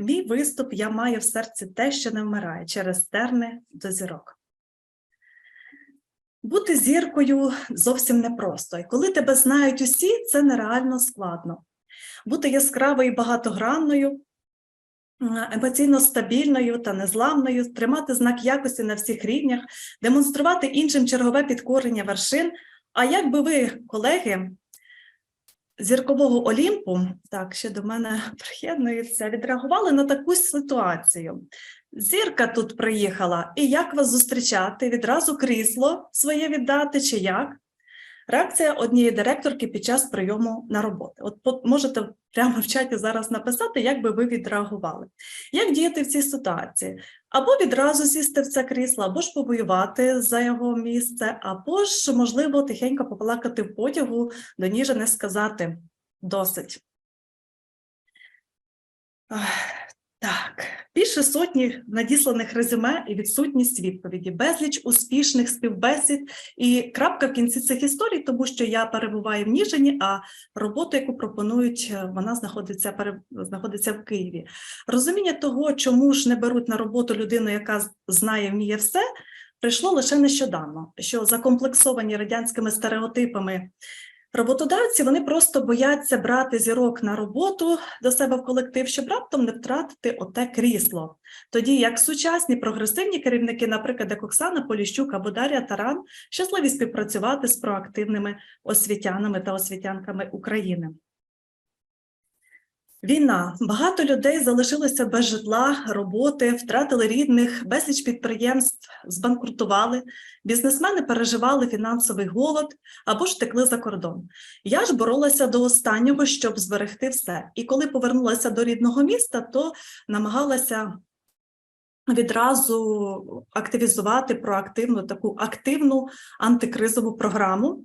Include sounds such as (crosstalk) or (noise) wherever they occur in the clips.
Мій виступ я маю в серці те, що не вмирає через терни до зірок. Бути зіркою зовсім непросто, і коли тебе знають усі, це нереально складно. Бути яскравою і багатогранною, емоційно стабільною та незламною, тримати знак якості на всіх рівнях, демонструвати іншим чергове підкорення вершин. А як би ви, колеги, зіркового Олімпу, так, ще до мене (laughs) приєднується, відреагували на таку ситуацію. Зірка тут приїхала, і як вас зустрічати? Відразу крісло своє віддати чи як? Реакція однієї директорки під час прийому на роботу. От можете прямо в чаті зараз написати, як би ви відреагували. Як діяти в цій ситуації? Або відразу сісти в це крісло, або ж побоювати за його місце, або ж, можливо, тихенько поплакати в потягу, до ніжа не сказати досить. Так, більше сотні надісланих резюме і відсутність відповіді, безліч успішних співбесід і крапка в кінці цих історій, тому що я перебуваю в Ніжині, а роботу, яку пропонують, е, вона знаходиться знаходиться в Києві. Розуміння того, чому ж не беруть на роботу людину, яка знає, вміє все, прийшло лише нещодавно, що закомплексовані радянськими стереотипами Роботодавці вони просто бояться брати зірок на роботу до себе в колектив, щоб раптом не втратити оте крісло. Тоді як сучасні прогресивні керівники, наприклад, як Оксана Поліщук або Дар'я Таран, щасливі співпрацювати з проактивними освітянами та освітянками України. Війна. Багато людей залишилося без житла, роботи, втратили рідних, безліч підприємств збанкрутували, бізнесмени переживали фінансовий голод або ж текли за кордон. Я ж боролася до останнього, щоб зберегти все. І коли повернулася до рідного міста, то намагалася відразу активізувати проактивну таку активну антикризову програму.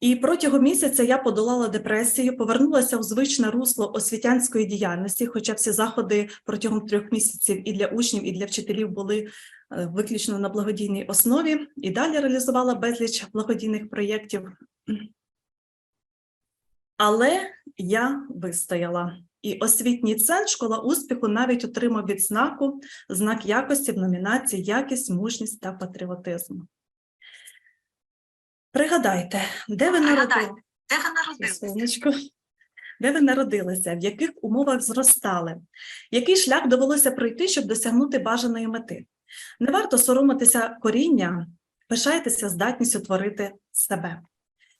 І протягом місяця я подолала депресію, повернулася у звичне русло освітянської діяльності, хоча всі заходи протягом трьох місяців і для учнів, і для вчителів були е, виключно на благодійній основі. І далі реалізувала безліч благодійних проєктів. Але я вистояла. І освітній центр школа успіху навіть отримав відзнаку знак якості в номінації Якість, мужність та патріотизм. Пригадайте, де ви народилися? Де ви народилися? Сонечко. Де ви народилися, в яких умовах зростали, який шлях довелося пройти, щоб досягнути бажаної мети? Не варто соромитися коріння, пишайтеся здатністю творити себе.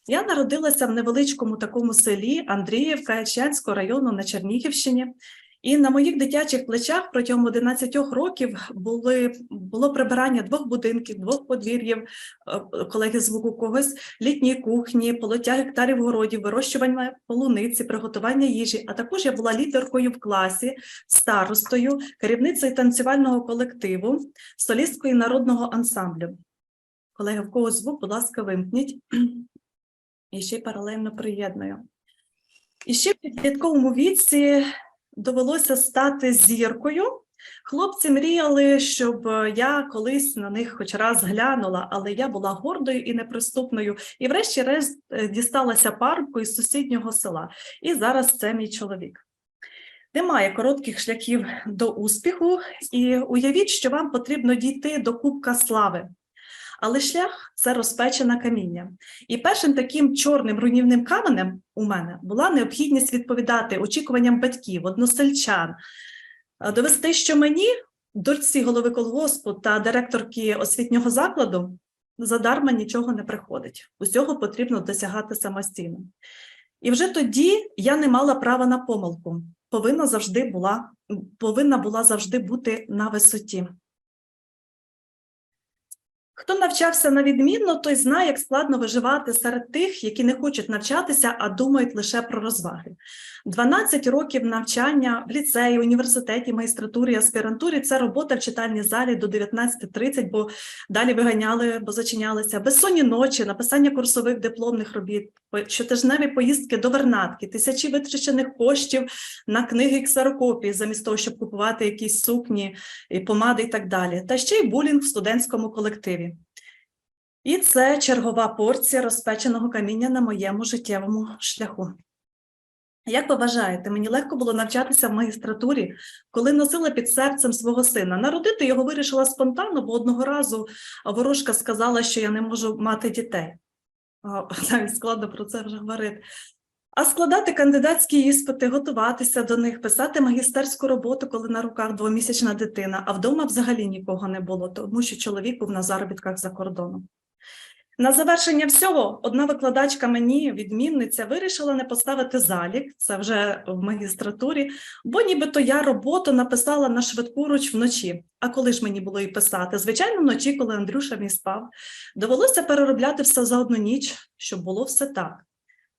Я народилася в невеличкому такому селі Андріївка Ячанського району на Чернігівщині. І на моїх дитячих плечах протягом 11 років були, було прибирання двох будинків, двох подвір'їв, е, колеги звуку когось, літньої кухні, полоття гектарів городів, вирощування полуниці, приготування їжі. А також я була лідеркою в класі, старостою, керівницею танцювального колективу, солісткою народного ансамблю. Колеги, в кого звук, будь ласка, вимкніть. І ще й паралельно приєдную. І ще в підлітковому віці довелося стати зіркою. Хлопці мріяли, щоб е, я колись на них хоч раз глянула, але я була гордою і неприступною. І, врешті-решт, е, дісталася парку із сусіднього села. І зараз це мій чоловік. Немає коротких шляхів до успіху, і уявіть, що вам потрібно дійти до Кубка слави. Але шлях це розпечене каміння. І першим таким чорним руйнівним каменем у мене була необхідність відповідати очікуванням батьків, односельчан, е, довести, що мені, дочці голови колгоспу та директорки освітнього закладу, задарма нічого не приходить. Усього потрібно досягати самостійно. І вже тоді я не мала права на помилку. Повинна завжди була, повинна була завжди бути на висоті. Хто навчався на відмінно, той знає, як складно виживати серед тих, які не хочуть навчатися, а думають лише про розваги. 12 років навчання в ліцеї, університеті, магістратурі, аспірантурі це робота в читальній залі до 19.30, бо далі виганяли, бо зачинялися. Безсонні ночі, написання курсових дипломних робіт, щотижневі поїздки до Вернатки, тисячі витрачених коштів на книги ксерокопії, замість того, щоб купувати якісь сукні, помади і так далі. Та ще й булінг в студентському колективі. І це чергова порція розпеченого каміння на моєму життєвому шляху. Як ви вважаєте, мені легко було навчатися в магістратурі, коли носила під серцем свого сина. Народити його вирішила спонтанно, бо одного разу ворожка сказала, що я не можу мати дітей. (laughs) Навіть складно про це вже говорити. А складати кандидатські іспити, готуватися до них, писати магістерську роботу, коли на руках двомісячна дитина, а вдома взагалі нікого не було, тому що чоловік був на заробітках за кордоном. На завершення всього одна викладачка мені, відмінниця, вирішила не поставити залік, це вже в магістратурі, бо нібито я роботу написала на швидку руч вночі. А коли ж мені було і писати? Звичайно, вночі, коли Андрюша мій спав, довелося переробляти все за одну ніч, щоб було все так.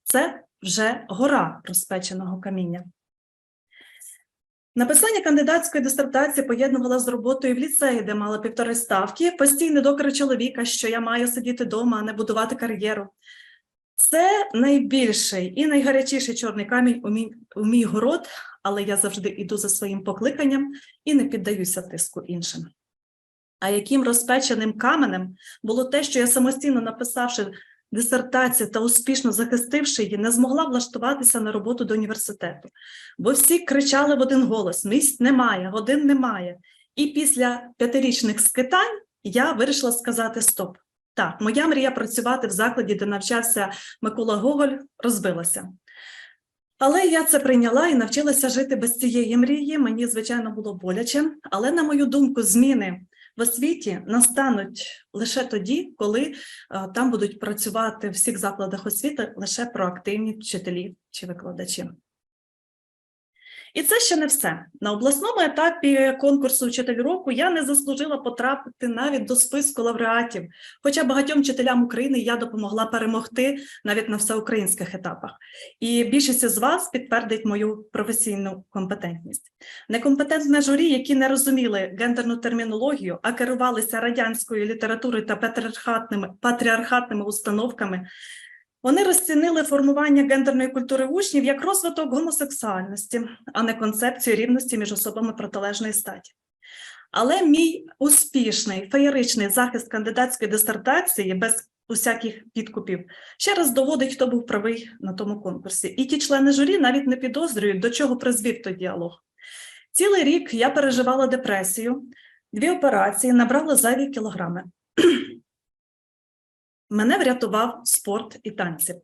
Це вже гора розпеченого каміння. Написання кандидатської дисертації поєднувала з роботою в ліцеї, де мала півтори ставки, постійний докори чоловіка, що я маю сидіти вдома, а не будувати кар'єру. Це найбільший і найгарячіший чорний камінь у мій, у мій город, але я завжди йду за своїм покликанням і не піддаюся тиску іншим. А яким розпеченим каменем було те, що я самостійно написавши дисертацію та успішно захистивши її, не змогла влаштуватися на роботу до університету, бо всі кричали в один голос: місць немає, годин немає. І після п'ятирічних скитань я вирішила сказати стоп. Так, моя мрія працювати в закладі, де навчався Микола Гоголь, розбилася. Але я це прийняла і навчилася жити без цієї мрії. Мені, звичайно, було боляче, але, на мою думку, зміни в освіті настануть лише тоді, коли е, там будуть працювати в всіх закладах освіти лише проактивні вчителі чи викладачі. І це ще не все. На обласному етапі конкурсу «Вчитель року я не заслужила потрапити навіть до списку лауреатів, хоча багатьом вчителям України я допомогла перемогти навіть на всеукраїнських етапах. І більшість з вас підтвердить мою професійну компетентність. Некомпетентне журі, які не розуміли гендерну термінологію, а керувалися радянською літературою та патріархатними, патріархатними установками, вони розцінили формування гендерної культури учнів як розвиток гомосексуальності, а не концепцію рівності між особами протилежної статі. Але мій успішний феєричний захист кандидатської дисертації без усяких підкупів ще раз доводить, хто був правий на тому конкурсі. І ті члени журі навіть не підозрюють, до чого призвів той діалог. Цілий рік я переживала депресію, дві операції, набрала зайві кілограми. Мене врятував спорт і танці.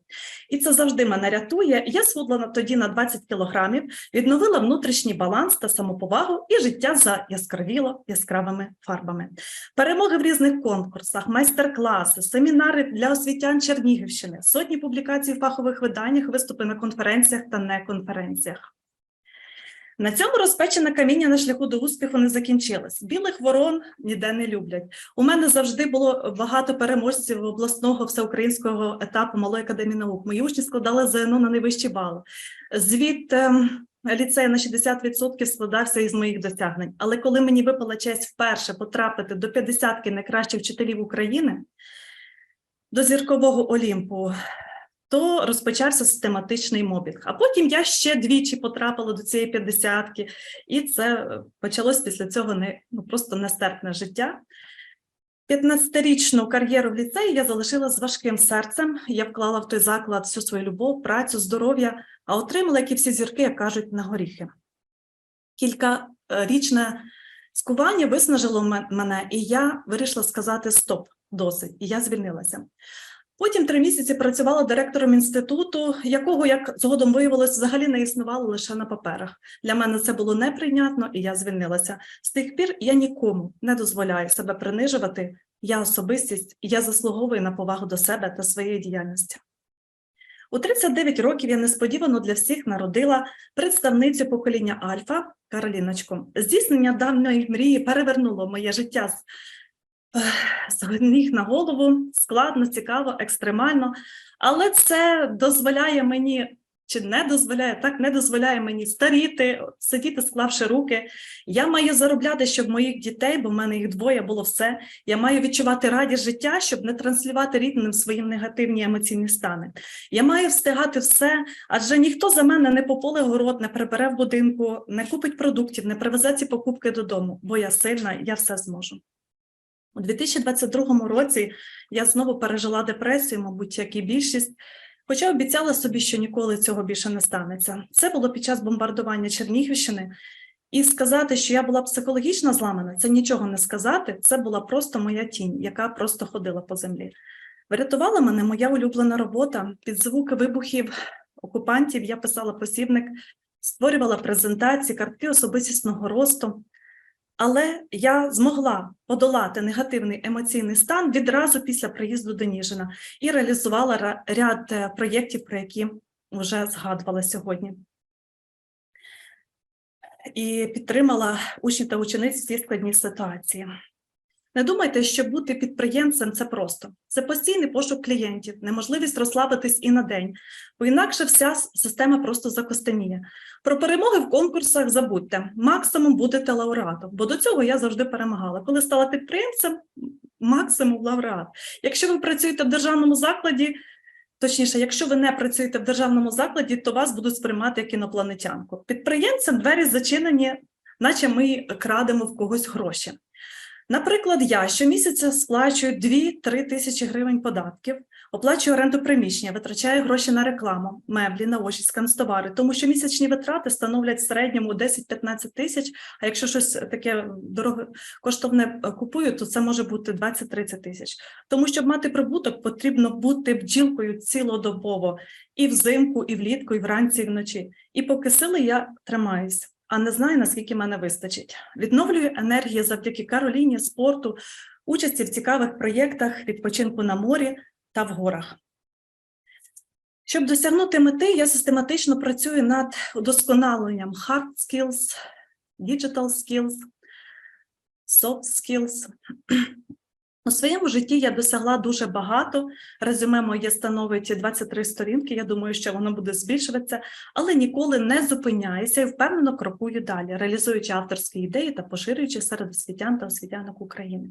І це завжди мене рятує. Я схудла тоді на 20 кілограмів, відновила внутрішній баланс та самоповагу, і життя заяскравіло яскравими фарбами. Перемоги в різних конкурсах, майстер-класи, семінари для освітян Чернігівщини, сотні публікацій в фахових виданнях, виступи на конференціях та неконференціях. На цьому розпечене каміння на шляху до успіху не закінчилось. Білих ворон ніде не люблять. У мене завжди було багато переможців обласного всеукраїнського етапу Малої академії наук. Мої учні складали ЗНО на найвищі бали. Звіт ем, ліцею на 60% складався із моїх досягнень. Але коли мені випала честь вперше потрапити до 50 найкращих вчителів України, до зіркового Олімпу, то розпочався систематичний мобінг. А потім я ще двічі потрапила до цієї п'ятдесятки, і це е, почалось після цього не ну просто нестерпне життя. 15-річну кар'єру в ліцеї я залишила з важким серцем. Я вклала в той заклад всю свою любов, працю, здоров'я, а отримала, як і всі зірки, як кажуть, на горіхи. Кількарічне скування виснажило мене, і я вирішила сказати стоп, досить, і я звільнилася. Потім три місяці працювала директором інституту, якого, як згодом виявилось, взагалі не існувало лише на паперах. Для мене це було неприйнятно, і я звільнилася. З тих пір я нікому не дозволяю себе принижувати. Я особистість, і я заслуговую на повагу до себе та своєї діяльності. У 39 років я несподівано для всіх народила представницю покоління Альфа Кароліночку. Здійснення давньої мрії перевернуло моє життя з з ніг на голову складно, цікаво, екстремально, але це дозволяє мені. Чи не дозволяє так, не дозволяє мені старіти, сидіти, склавши руки. Я маю заробляти, щоб моїх дітей, бо в мене їх двоє було все. Я маю відчувати радість життя, щоб не транслювати рідним свої негативні емоційні стани. Я маю встигати все, адже ніхто за мене не пополе город, не прибере в будинку, не купить продуктів, не привезе ці покупки додому, бо я сильна, я все зможу. У 2022 році я знову пережила депресію, мабуть, як і більшість. Хоча обіцяла собі, що ніколи цього більше не станеться. Це було під час бомбардування Чернігівщини. І сказати, що я була психологічно зламана, це нічого не сказати. Це була просто моя тінь, яка просто ходила по землі. Врятувала мене моя улюблена робота. Під звуки вибухів окупантів я писала посібник, створювала презентації, картки особистісного росту. Але я змогла подолати негативний емоційний стан відразу після приїзду до Ніжина і реалізувала ряд е, проєктів, про які вже згадувала сьогодні. І підтримала учнів та учениць в цій складній ситуації. Не думайте, що бути підприємцем це просто. Це постійний пошук клієнтів, неможливість розслабитись і на день, бо інакше вся система просто закостеніє. Про перемоги в конкурсах забудьте. Максимум будете лауреатом, бо до цього я завжди перемагала. Коли стала підприємцем, максимум лауреат. Якщо ви працюєте в державному закладі, точніше, якщо ви не працюєте в державному закладі, то вас будуть сприймати як інопланетянку. Підприємцям двері зачинені, наче ми крадемо в когось гроші. Наприклад, я щомісяця сплачую 2-3 тисячі гривень податків, оплачую оренду приміщення, витрачаю гроші на рекламу, меблі, наочі, сканстовари, тому що місячні витрати становлять в середньому 10-15 тисяч, а якщо щось таке дороге коштовне е, купую, то це може бути 20-30 тисяч. Тому щоб мати прибуток, потрібно бути бджілкою цілодобово і взимку, і влітку, і вранці, і вночі. І поки сили я тримаюсь, а не знаю, наскільки мене вистачить. Відновлюю енергію завдяки Кароліні, спорту, участі в цікавих проєктах, відпочинку на морі та в горах. Щоб досягнути мети, я систематично працюю над удосконаленням hard skills, digital skills, soft skills. У своєму житті я досягла дуже багато. Резюме моє становить 23 сторінки. Я думаю, що воно буде збільшуватися, але ніколи не зупиняюся і впевнено крокую далі, реалізуючи авторські ідеї та поширюючи серед освітян та освітянок України.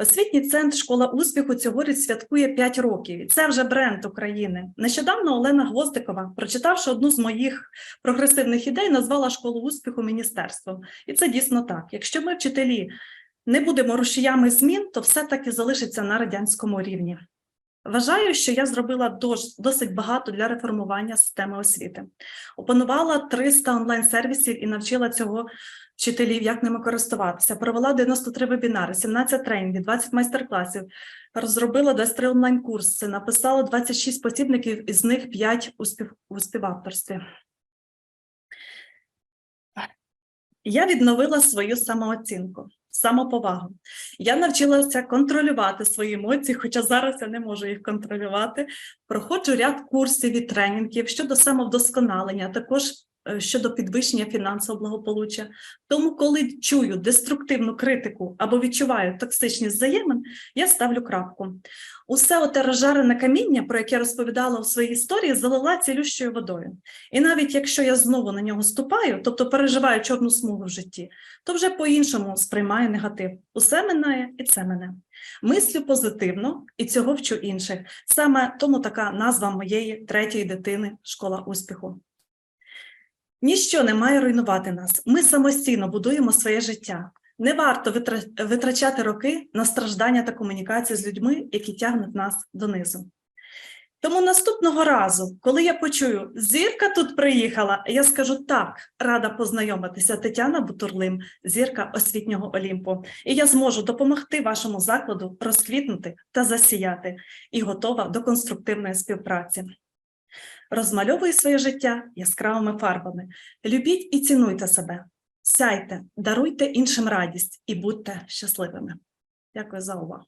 Освітній центр Школа успіху цьогоріч святкує 5 років. І це вже бренд України. Нещодавно Олена Гвоздикова, прочитавши одну з моїх прогресивних ідей, назвала школу успіху міністерством. І це дійсно так. Якщо ми, вчителі, не будемо рушіями змін, то все таки залишиться на радянському рівні. Вважаю, що я зробила дос- досить багато для реформування системи освіти. Опанувала 300 онлайн-сервісів і навчила цього вчителів, як ними користуватися. Провела 93 вебінари, 17 тренінгів, 20 майстер-класів, розробила 23 онлайн-курси, написала 26 посібників, із них 5 у, спів... у співавторстві. Я відновила свою самооцінку, самоповагу. Я навчилася контролювати свої емоції, хоча зараз я не можу їх контролювати. Проходжу ряд курсів і тренінгів щодо самовдосконалення, також е, щодо підвищення фінансового благополуччя. Тому, коли чую деструктивну критику або відчуваю токсичність взаємин, я ставлю крапку. Усе оте розжарене каміння, про яке я розповідала у своїй історії, залила цілющою водою. І навіть якщо я знову на нього ступаю, тобто переживаю чорну смугу в житті, то вже по-іншому сприймаю негатив. Усе минає і це мене. Мислю позитивно і цього вчу інших. Саме тому така назва моєї третьої дитини школа успіху. Ніщо не має руйнувати нас. Ми самостійно будуємо своє життя. Не варто витрачати роки на страждання та комунікацію з людьми, які тягнуть нас донизу. Тому наступного разу, коли я почую, зірка тут приїхала, я скажу так, рада познайомитися. Тетяна Бутурлим, зірка освітнього Олімпу. І я зможу допомогти вашому закладу розквітнути та засіяти, і готова до конструктивної співпраці. Розмальовуй своє життя яскравими фарбами. Любіть і цінуйте себе. Сяйте, даруйте іншим радість і будьте щасливими. Дякую за увагу.